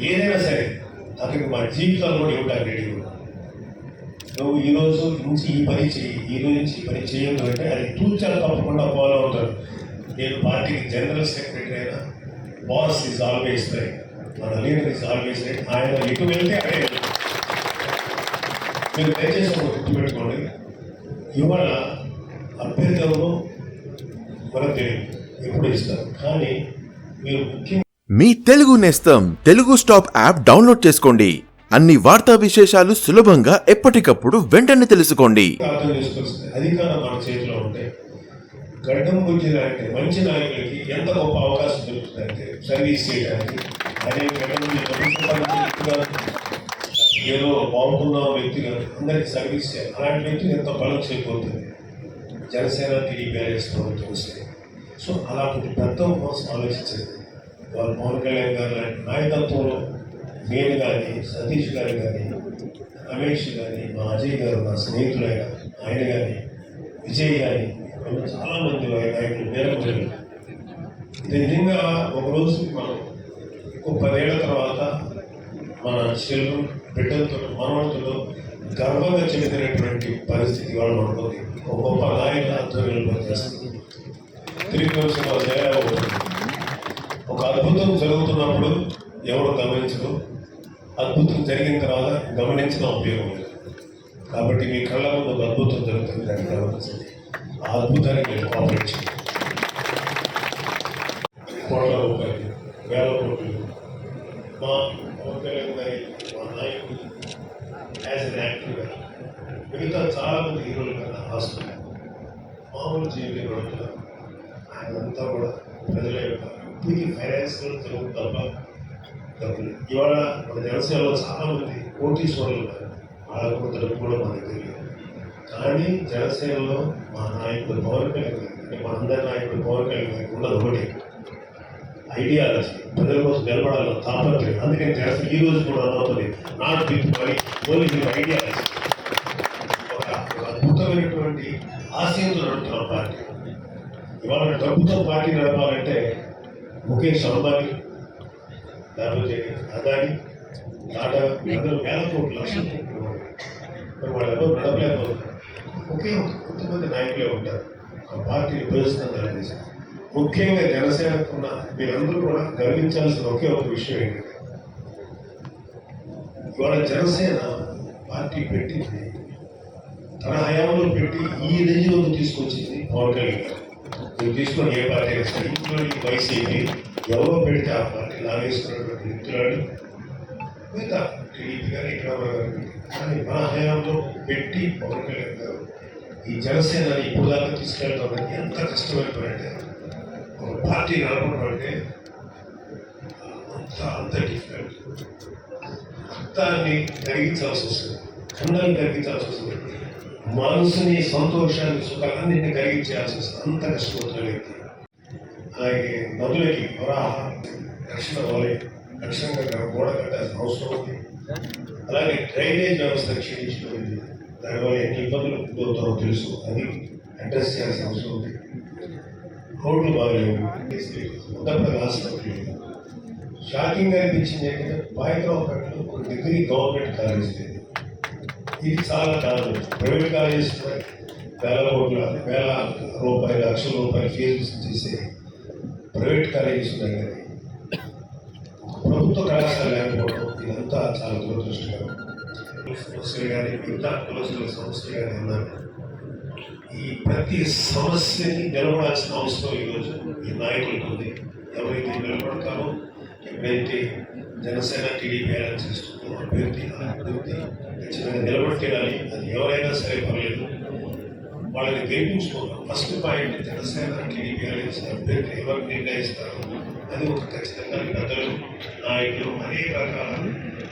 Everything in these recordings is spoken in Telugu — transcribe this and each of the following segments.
ఏదైనా సరే అతనికి మా జీవితంలో కూడా ఇవ్వడానికి రెడీ నువ్వు ఈ రోజు నుంచి ఈ పని చేయి ఈ రోజు నుంచి ఈ పని చేయొద్దు అంటే అది తూచాలు తప్పకుండా ఫాలో అవుతారు. నేను పార్టీకి జనరల్ సెక్రటరీ అయినా బాస్ ఈజ్ ఆల్వేస్ రైట్ మన లీడర్ ఈజ్ ఆల్వేస్ రైట్ ఆయన ఎటు వెళ్తే అదే. మీరు దయచేసి ఒక గుర్తుపెట్టుకోండి ఇవాళ అభ్యర్థులను ఎవరు మనకు తెలియదు. ఎప్పుడు ఇస్తారు. కానీ మీరు ముఖ్యంగా మీ తెలుగు నేస్తం తెలుగు స్టాప్ యాప్ డౌన్లోడ్ చేసుకోండి. అన్ని వార్తా విశేషాలు సులభంగా ఎప్పటికప్పుడు వెంటనే తెలుసుకోండి. అధికారం మన చేతిలో ఉంటే. గడ్డం గురించి అంటే మంచి నాయకులకి ఎంత గొప్ప అవకాశం దొరుకుతుందంటే సర్వీస్ చేయడానికి. అదే ఏదో బాగుంటున్న వ్యక్తిగా అందరికీ సర్వీస్ చేయాలి. అలాంటి వ్యక్తి ఎంత బలం చేయబోతుంది జనసేన టీడీపీ అలయన్స్ ప్రభుత్వం సో అలా పెద్ద కోసం ఆలోచించింది వాళ్ళు పవన్ కళ్యాణ్ గారు లాంటి నాయకత్వంలో నేను కానీ సతీష్ గారు కానీ రమేష్ కానీ మా అజయ్ గారు నా స్నేహితులైన ఆయన కానీ విజయ్ కానీ చాలామంది నాయకులు వేరే ఇది నిజంగా ఒకరోజు మనం ఒక పదేళ్ళ తర్వాత మన చెల్లు బిడ్డలతో మనవలతో గర్వంగా చెందినటువంటి పరిస్థితి వాళ్ళు మనకు ఒక గొప్ప నాయకుల ఆధ్వర్యంలో చేస్తుంది తిరిగి వచ్చిన వాళ్ళ ఒక అద్భుతం జరుగుతున్నప్పుడు ఎవరు గమనించరు. అద్భుతం జరిగిన తర్వాత గమనించడం ఉపయోగం. లేదు కాబట్టి మీ కళ్ళ ముందు ఒక అద్భుతం జరుగుతుంది. దాన్ని గమనించండి. ఆ అద్భుతానికి మీరు కోఆపరేట్ చేయండి. కోట్ల రూపాయలు వేల కోట్లు. మా పవన్ కళ్యాణ్ గారి మా నాయకుడు యాజ్ అన్ యాక్టివ్గా మిగతా చాలామంది హీరోలు కదా హాస్పిటల్ మామూలు జీవితం గడుపుతారు ఆయన అంతా కూడా ప్రజల యొక్క కంపెనీ ఫైనాన్షియల్ జరుగుతుంది తప్ప డబ్బులు ఇవాళ మన జనసేనలో చాలామంది కోటీశ్వరులు ఉన్నారు. వాళ్ళకు కూడా డబ్బు కూడా మన దగ్గర లేదు కానీ జనసేనలో మా నాయకుడు పవన్ కళ్యాణ్ అంటే మా అందరి నాయకుడు పవన్ కళ్యాణ్ గారికి ఉన్నది ఒకటి. ఐడియాలజీ. ప్రజల కోసం నిలబడాలని తాపత్రయం. అందుకని జనసేన ఈ రోజు కూడా అవుతుంది not with money only with ideology. అద్భుతమైనటువంటి ఆశయంతో నడుపుతున్న పార్టీ. ఇవాళ డబ్బుతో పార్టీ నడపాలంటే ముఖేష్ అంబానీ లేకపోతే అదాని టాటా అందరూ వేల కోట్లు లక్షల కోట్లు ఉన్నారు. మరి వాళ్ళు ఎవరు ఒకే కొంతమంది నాయకులే ఉంటారు. ఆ పార్టీ ప్రయోజనం అనేసి ముఖ్యంగా జనసేనకున్న మీరందరూ కూడా గర్వించాల్సిన ఒకే ఒక విషయం ఏంటంటే ఇవాళ జనసేన పార్టీ పెట్టింది తన హయాంలో పెట్టి ఈ రేంజ్లో తీసుకొచ్చింది పవన్ కళ్యాణ్ నువ్వు తీసుకుని ఏ పార్టీ వేస్తాను సరే నీకు వైసీపీ ఎవరో పెడితే ఆ పార్టీ లాగేస్తున్నటువంటి వ్యక్తులను మిగతా టీడీపీ కానీ ఇక్కడ కానీ మన హయాంలో పెట్టి పవన్ కళ్యాణ్ గారు ఈ జనసేనని ఇప్పుడు దాకా తీసుకెళ్ళడం ఎంత కష్టమైన పని అంటే ఒక పార్టీ నడపడం అంటే అంత అంత డిఫికల్ట్ రక్తాన్ని కలిగించాల్సి వస్తుంది. కండాన్ని కలిగించాల్సి వస్తుంది. మనసుని సంతోషాన్ని సుఖాలన్నింటినీ కలిగించాల్సి అంత కష్టపోతున్న వ్యక్తి. అలాగే నదులకి వరాహ రక్షణ వలయ రక్షణగా గోడ కట్టాల్సిన అవసరం ఉంది. అలాగే డ్రైనేజ్ వ్యవస్థ క్షీణించిపోయింది. దానివల్ల ఎన్ని ఇబ్బందులు ఎదురవుతారో తెలుసు అది అడ్రస్ చేయాల్సిన అవసరం ఉంది. రోడ్లు బాగలేవు. ఉన్నప్పుడు ఆసుపత్రి షాకింగ్ అనిపించింది ఏంటంటే పాయకరావుపేటలో ఒక డిగ్రీ గవర్నమెంట్ కాలేజ్ లేదు ఇది చాలా కాదు. ప్రైవేట్ కాలేజెస్ వేల కోట్ల వేల రూపాయలు లక్షల రూపాయలు ఫీజు చేసే ప్రైవేట్ కాలేజెస్ ఉన్నాయి. కానీ ప్రభుత్వ కళాశాల లేకపోవడం ఇదంతా చాలా దురదృష్టకరం. సమస్యలు కానీ మిగతా కులసుల సమస్యలు కానీ ఉన్నారు. ఈ ప్రతి సమస్యని నిలబడాల్సిన అవసరం ఈరోజు ఈ నాయకులకు ఉంది ఎవరైతే నిలబడతారో ఎప్పుడైతే జనసేన టీడీపీ అలయన్స్ చేస్తుందో. అభ్యర్థి ఆ అభ్యర్థి ఖచ్చితంగా నిలబెట్టేయాలి అది ఎవరైనా సరే పర్లేదు. వాళ్ళని గెలిపించుకోవాలి. First point Janasena TDP alliance అభ్యర్థి ఎవరు నిర్ణయిస్తారు? అది ఒక ఖచ్చితంగా పెద్దలు నాయకులు అనేక రకాల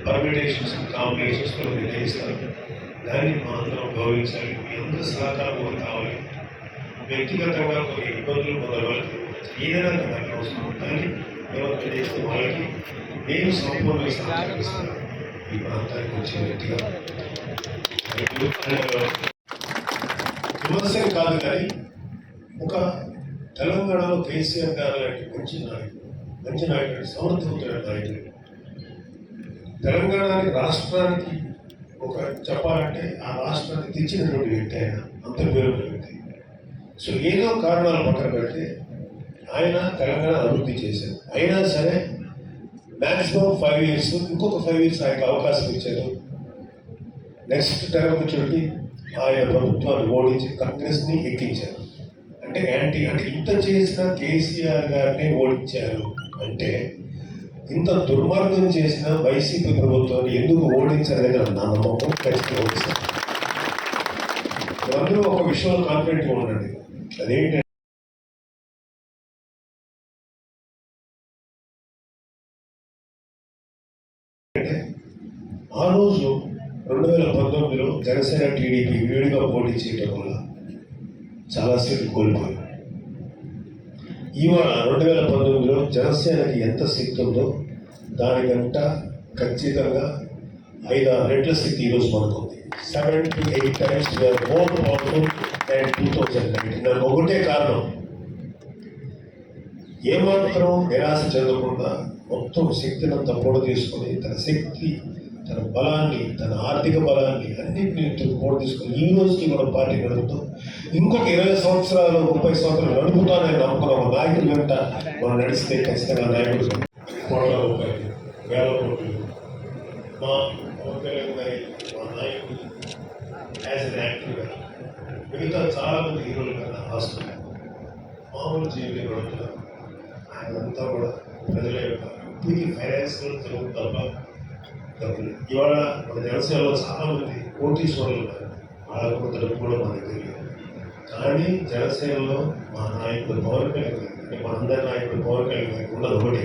పర్మిటేషన్స్ కాంబినేషన్స్ నిర్ణయిస్తారు. దాన్ని మా అందరం గౌరవించాలి. మీ అందరి సహకారం కూడా కావాలి. వ్యక్తిగతంగా కొన్ని ఇబ్బందులు మొదలవాలి ఏదైనా నాకు అవసరం. కానీ ఎవరు తెలియజేస్తే వాళ్ళకి నేను సంపూర్ణ సహకరిస్తాను ఈ ప్రాంతానికి వచ్చిన వ్యక్తిగా విమర్శలు కాదు కానీ ఒక తెలంగాణలో కేసీఆర్ గారు లాంటి మంచి నాయకుడు మంచి నాయకుడు సమర్థవంతుడైన నాయకుడు. తెలంగాణ రాష్ట్రానికి ఒక చెప్పాలంటే ఆ రాష్ట్రాన్ని తెచ్చినటువంటి వ్యక్తి ఆయన అంత పేరు వ్యక్తి. సో ఏదో కారణాలు పక్కన పెడితే ఆయన తెలంగాణ అభివృద్ధి చేశారు. అయినా సరే మ్యాక్సిమం ఫైవ్ ఇయర్స్ ఇంకొక ఫైవ్ ఇయర్స్ ఆయనకు అవకాశం ఇచ్చారు. నెక్స్ట్ టైం చూడండి ఆయన ప్రభుత్వాన్ని ఓడించి కాంగ్రెస్ని ఎక్కించారు. అంటే యాంటీ అంటే ఇంత చేసిన కేసీఆర్ గారిని ఓడించారు అంటే ఇంత దుర్మార్గం చేసిన వైసీపీ ప్రభుత్వాన్ని ఎందుకు ఓడించారని నా నమ్మకం ఖచ్చితంగా ఓడిస్తారు అందరూ ఒక విషయంలో కాన్ఫిడెంట్గా ఉండండి. అదేంటంటే అంటే ఆ రోజు రెండు వేల పంతొమ్మిదిలో జనసేన టీడీపీ విడిగా పోటీ చేయడం వల్ల చాలా సీట్లు కోల్పోయారు ఇవాళ రెండు వేల పంతొమ్మిదిలో జనసేనకి ఎంత శక్తి ఉందో దానికంట ఖచ్చితంగా ఐదు ఆరు రెట్ల స్థితి ఈరోజు మనకు ఉంది seven to eight times more powerful than two thousand nineteen దానికి ఒకటే కారణం. ఏమాత్రం నిరాశ చెందకుండా మొత్తం శక్తిని అంతా పొడ తీసుకొని తన శక్తి తన బలాన్ని తన ఆర్థిక బలాన్ని అన్నింటినీ పొడ తీసుకొని ఈ రోజుకి మనం పార్టీ నడుపుతూ. ఇంకొక ఇరవై సంవత్సరాలు ముప్పై సంవత్సరాలు నడుపుతానని నమ్ముకున్న ఒక నాయకుడు వెంట మనం నడిస్తే ఖచ్చితంగా నాయకుడు కోట్ల రూపాయలు వేల కోట్లు. మా పవన్ గారి మా నాయకుడు యాజ్ అన్ యాక్టివ్గా మిగతా చాలా మంది హీరోలు కన్నా హాస్పిటల్ మామూలు జీవితం గడుపుతున్నారు ఆయనంతా కూడా ప్రజల యొక్క కంపెనీ ఫైనాన్స్లో తెలుగు తప్ప డబ్బులు ఇవాళ మన జనసేనలో చాలామంది కోటీశ్వరులు ఉన్నారు. వాళ్ళ కూడా తెలుగు కూడా మన దగ్గర కానీ జనసేనలో మా నాయకుడు పవన్ కళ్యాణ్ అంటే మా అందరి నాయకుడు పవన్ కళ్యాణ్ గారికి ఉన్నది ఒకటి.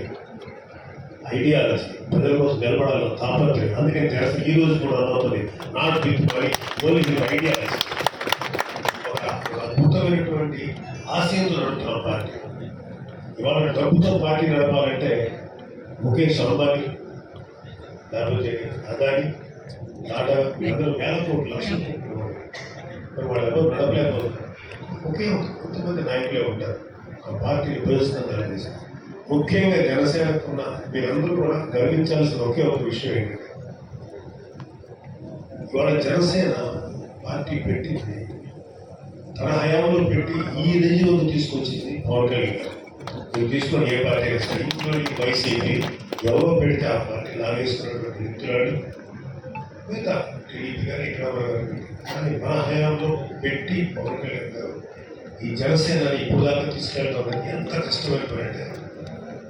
ఐడియాలజీ ప్రజల కోసం నిలబడాలని తాపత్రయం. అందుకని జనసేన ఈ రోజు కూడా అవుతుంది not with money only with ideology ఒక అద్భుతమైనటువంటి ఆశయంతో నడుపుతున్న పార్టీ. ఇవాళ డబ్బుతో పార్టీ నడపాలంటే ముఖేష్ అంబానీ లేకపోతే అదాని టాటా అందరూ వేల కోట్లు లక్షల కోట్లు మరి వాళ్ళు ఎవరు నడపలేకపోతున్నారు ఒకే కొంతమంది నాయకులే ఉంటారు. ఆ పార్టీని విభజిస్తుందని అనేసి ముఖ్యంగా జనసేనకున్న మీరందరూ కూడా గమనించాల్సిన ఒకే ఒక విషయం ఏంటంటే ఇవాళ జనసేన పార్టీ పెట్టింది తన హయాంలో పెట్టి ఈ రేంజ్ తీసుకొచ్చింది పవన్ కళ్యాణ్ నువ్వు తీసుకుని ఏ పార్టీ వేస్తాను వేస్తారు ఇంక్లూడింగ్ వైసీపీ ఎవరో పెడితే ఆ పార్టీ లాగేస్తున్నటువంటి వ్యక్తులను మిగతా టీడీపీ కానీ ఇక్కడ కానీ మా హయాంలో పెట్టి పవన్ కళ్యాణ్ గారు ఈ జనసేనని ఇప్పుడు దాకా తీసుకెళ్ళడం అనేది ఎంత కష్టమైపోయిందంటే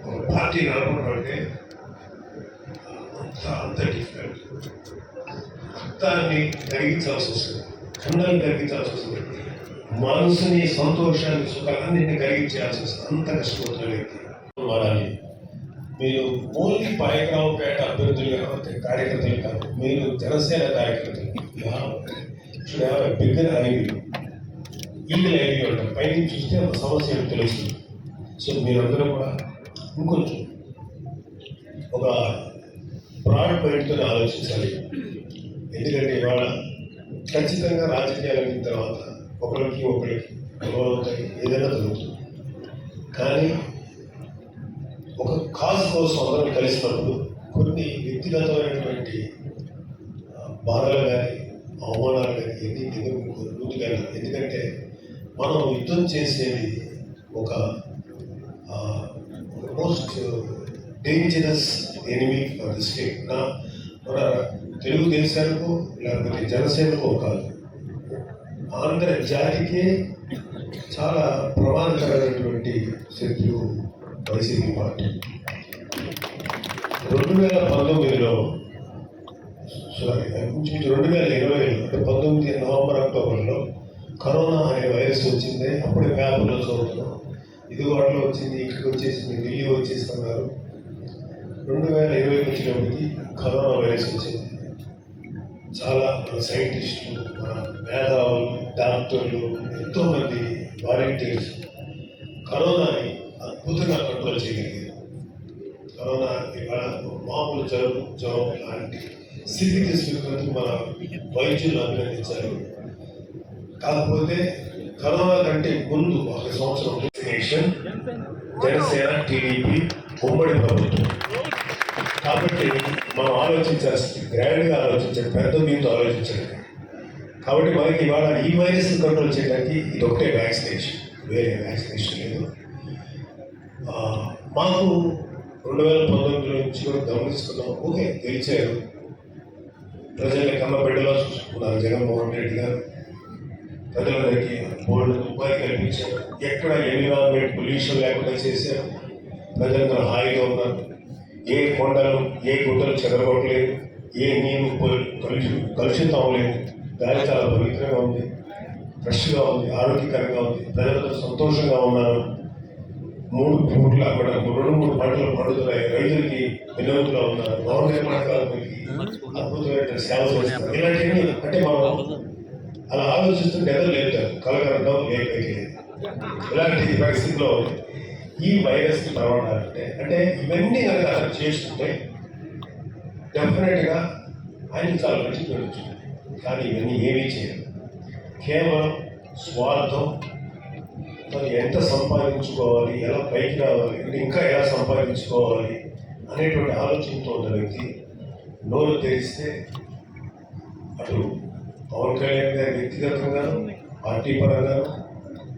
ఒక పార్టీ నడపడం అంటే అంత అంత డిఫికల్ట్ రక్తాన్ని కలిగించాల్సి వస్తుంది. ఖండాన్ని కలిగించాల్సి వస్తుంది. మనసుని సంతోషాన్ని సుఖాన్ని కలిగించాల్సి అంత కష్టపడుతున్న వ్యక్తి. మీరు ఓన్లీ పాయకరావుపేట అభ్యర్థులుగా కాకపోతే కార్యకర్తలు కాదు మీరు జనసేన కార్యకర్తలు. Should have a bigger ideal ID ఉంటారు పైన చూస్తే ఒక సమస్య తెలుసు సో మీరందరూ కూడా ఇంకొంచెం ఒక బ్రాడ్ పాయింట్తో ఆలోచించాలి. ఎందుకంటే ఇవాళ ఖచ్చితంగా రాజకీయాలు అయిన తర్వాత ఒకరికి ఒకరికి ఒకరికి ఏదైనా జరుగుతుంది. కానీ ఒక కాజ్ కోసం అందరం కలిసినప్పుడు కొన్ని వ్యక్తిగతమైనటువంటి బాధలు కానీ అవమానాలు కానీ ఎన్ని ముందుకెళ్ళాలి ఎందుకంటే మనం యుద్ధం చేసేది ఒక most dangerous enemy for the state నా మన తెలుగుదేశాలకు లేకపోతే జనసేనకు కాదు. ఆంధ్ర జాతికే చాలా ప్రమాదకరమైనటువంటి శత్రువు వైసీపీ పార్టీ. రెండు వేల పంతొమ్మిదిలో సారీ ఇంచుమించు రెండు వేల ఇరవైలో అంటే పంతొమ్మిది నవంబర్ అక్టోబర్లో కరోనా అనే వైరస్ వచ్చింది. అప్పుడే పేపర్లో చూడటం ఇది వాటిలో వచ్చింది ఇక్కడికి వచ్చేసింది ఢిల్లీ వచ్చేస్తున్నారు. రెండు వేల ఇరవై వచ్చినప్పటికి కరోనా వైరస్ వచ్చింది. చాలా సైంటిస్టులు మన మేధావులు డాక్టర్లు ఎంతోమంది వాలంటీర్స్ కరోనాని అద్భుతంగా కంట్రోల్ చేయగలిగారు. కరోనా ఇవాళ మామూలు జలుబు జ్వరం లాంటి స్థితికి తీసుకున్నందుకు మన వైద్యులు అభినందించారు. కాకపోతే కరోనా కంటే ముందు ఒక సంవత్సరం జనసేన టీడీపీ ఉమ్మడి ప్రభుత్వం. కాబట్టి మనం ఆలోచించాల్సింది గ్రాండ్గా ఆలోచించండి పెద్ద మీతో ఆలోచించండి. కాబట్టి మనకి ఇవాళ ఈ వైరస్ కంట్రోల్ చేయడానికి ఇది ఒకటే వ్యాక్సినేషన్. వేరే వ్యాక్సినేషన్ లేదు. మాకు రెండు వేల పంతొమ్మిది నుంచి కూడా గమనిస్తున్నాం. ఓకే గెలిచారు. ప్రజల్ని కన్న బిడ్డలో చూసుకున్నారు జగన్మోహన్ రెడ్డి గారు. ప్రజలందరికీ బోర్డు ఉపాధి కల్పించారు. ఎక్కడ ఎన్విరాన్మెంట్ పొల్యూషన్ లేకుండా చేశారు. ప్రజలందరూ హాయిగా ఉన్నారు. ఏ కొండలు ఏ గుట్టలు చెదరగొట్టలేదు ఏ నీరు కలుషి కలుషితం అవ్వలేదు గాలి చాలా పవిత్రంగా ఉంది ఫ్రెష్గా ఉంది ఆరోగ్యకరంగా ఉంది ప్రజలతో సంతోషంగా ఉన్నారు. మూడు పూట్ల అక్కడ రెండు మూడు పంటలు పండుతున్నాయి. రైతులకి వినోదుగా ఉన్నారు. భవన నిర్మాణ అద్భుతమైన సేవ చేస్తారు అంటే మనం అలా ఆలోచిస్తుంటే ఎదురు లేదు కలగడం లేకపోతే ఇలాంటి పరిస్థితిలో ఈ వైరస్ ప్రమాణాలంటే అంటే ఇవన్నీ కనుక అసలు చేస్తుంటే డెఫినెట్గా ఆయన చాలా మంచి పేరు కానీ ఇవన్నీ ఏమీ చేయరు. కేవలం స్వార్థం తను ఎంత సంపాదించుకోవాలి ఎలా పైకి రావాలి ఇంకా ఎలా సంపాదించుకోవాలి అనేటువంటి ఆలోచనతో ఉన్న వ్యక్తి నోరు తెరిస్తే అటు పవన్ కళ్యాణ్ గారి వ్యక్తిగతంగా పార్టీ పరంగా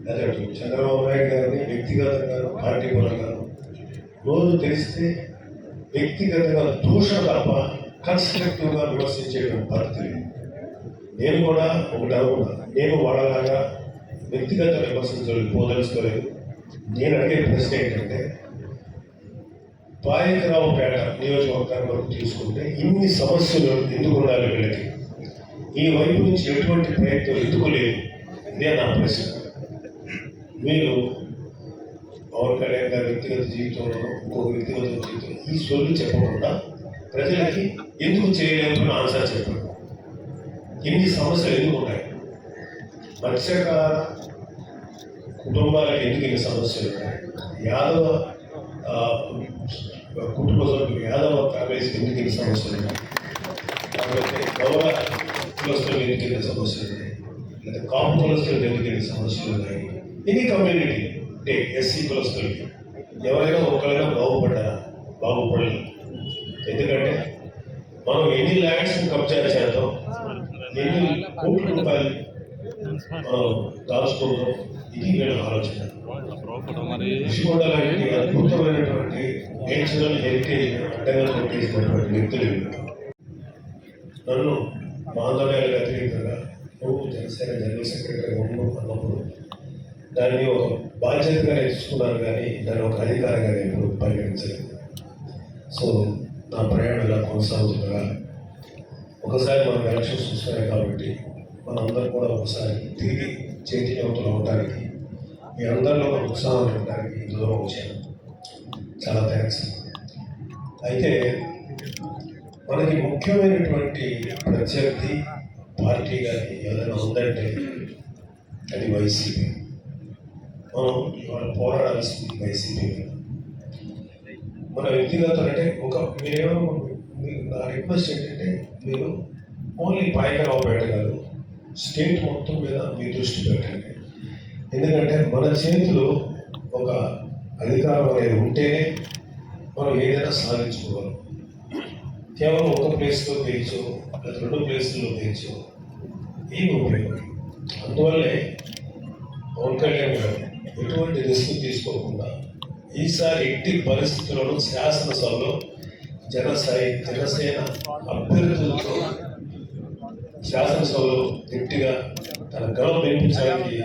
అదే చంద్రబాబు నాయుడు గారిని వ్యక్తిగతంగా పార్టీ పరంగా రోజు తెలిస్తే వ్యక్తిగతంగా దూషణ తప్ప కన్స్ట్రక్టివ్గా విమర్శించేటువంటి పద్ధతి నేను కూడా ఒకటి అనుకున్నా నేను వాళ్ళలాగా వ్యక్తిగత విమర్శించడం పోదలుచుకోలేదు నేను అడిగే ప్రశ్న ఏంటంటే పాయకరావుపేట నియోజకవర్గాన్ని వరకు తీసుకుంటే ఇన్ని సమస్యలు ఎందుకు ఉండాలి వీళ్ళకి? ఈ వైపు నుంచి ఎటువంటి ప్రయత్నం ఎందుకు లేదు? ఇదే నా ప్రశ్న. మీరు పవన్ కళ్యాణ్ వ్యక్తిగత జీవితంలో ఇంకొక వ్యక్తిగత జీవితంలో ఈ స్టోరీ చెప్పకుండా ప్రజలకి ఎందుకు చేయలేమని ఆన్సర్ చెప్పండి ఎన్ని సమస్యలు ఎందుకు ఉన్నాయి మత్స్యకార కుటుంబాలకు ఎందుకు ఇన్ని సమస్యలు ఉన్నాయి యాదవ కుటుంబ సభ్యులు యాదవ ఫ్యామిలీస్ ఎందుకు ఇన్ని సమస్యలు ఉన్నాయి కాబట్టి గౌరవ కులస్తులు ఎందుకు ఇన్ని సమస్యలు ఉన్నాయి లేదా కాపు కులస్తులు ఎందుకు సమస్యలు ఉన్నాయి ఎనీ కమ్యూనిటీ అంటే ఎస్సీ కులస్తులకి ఎవరైనా ఒకరైనా బాగుపడ్డారా? బాగుపడలేదు. ఎందుకంటే మనం ఎన్ని ల్యాండ్స్ కబ్జా చేద్దాం ఎన్ని కోట్ల రూపాయలు మనం దాచుకుందాం ఇది వీళ్ళ ఆలోచన. ఋషికొండ అద్భుతమైనటువంటి నేచురల్ హెరిటేజ్ అడ్డంగా కొట్టేసినటువంటి వ్యక్తులు నన్ను మాందవ్యాలకు వ్యతిరేకంగా నువ్వు జనసేన జనరల్ సెక్రటరీ ఉండు అన్నప్పుడు దాన్ని ఒక బాధ్యతగా నేర్చుకున్నాను కానీ దాన్ని ఒక అధికారంగా నేను ఎప్పుడు పరిగణించలేదు. సో నా ప్రయాణం ఇలా కొనసాగుతుండగా ఒకసారి మనం ఎలక్షన్స్ చూస్తున్నాయి కాబట్టి మనందరం కూడా ఒకసారి తిరిగి చైతన్యవంతులు అవడానికి మీ అందరిలో ఒక ఉత్సాహం ఉండడానికి దూరం వచ్చాను చాలా థ్యాంక్స్ అయితే మనకి ముఖ్యమైనటువంటి ప్రత్యర్థి పార్టీ కానీ ఏదైనా ఉందంటే అది వైసీపీ. మనం ఇవాళ పోరాడాల్సింది వైసీపీ మన వ్యక్తిగత అంటే ఒక మీరేమో నా రిక్వెస్ట్ ఏంటంటే మీరు ఓన్లీ పాయకరావుపేట కాదు స్టేట్ మొత్తం మీద మీ దృష్టి పెట్టండి. ఎందుకంటే మన చేతిలో ఒక అధికారం అనేది ఉంటేనే మనం ఏదైనా సాధించుకోవాలి. కేవలం ఒక ప్లేస్లో గెలిచో లేదా రెండు ప్లేస్లో గెలిచో ఏమి ఉపయోగం. అందువల్లే పవన్ కళ్యాణ్ గారు ఎటువంటి రిస్క్ తీసుకోకుండా ఈసారి ఎట్టి పరిస్థితులను శాసనసభలో జనసై జనసేన అభ్యర్థులతో శాసనసభలో గట్టిగా తన గలం వినిపించడానికి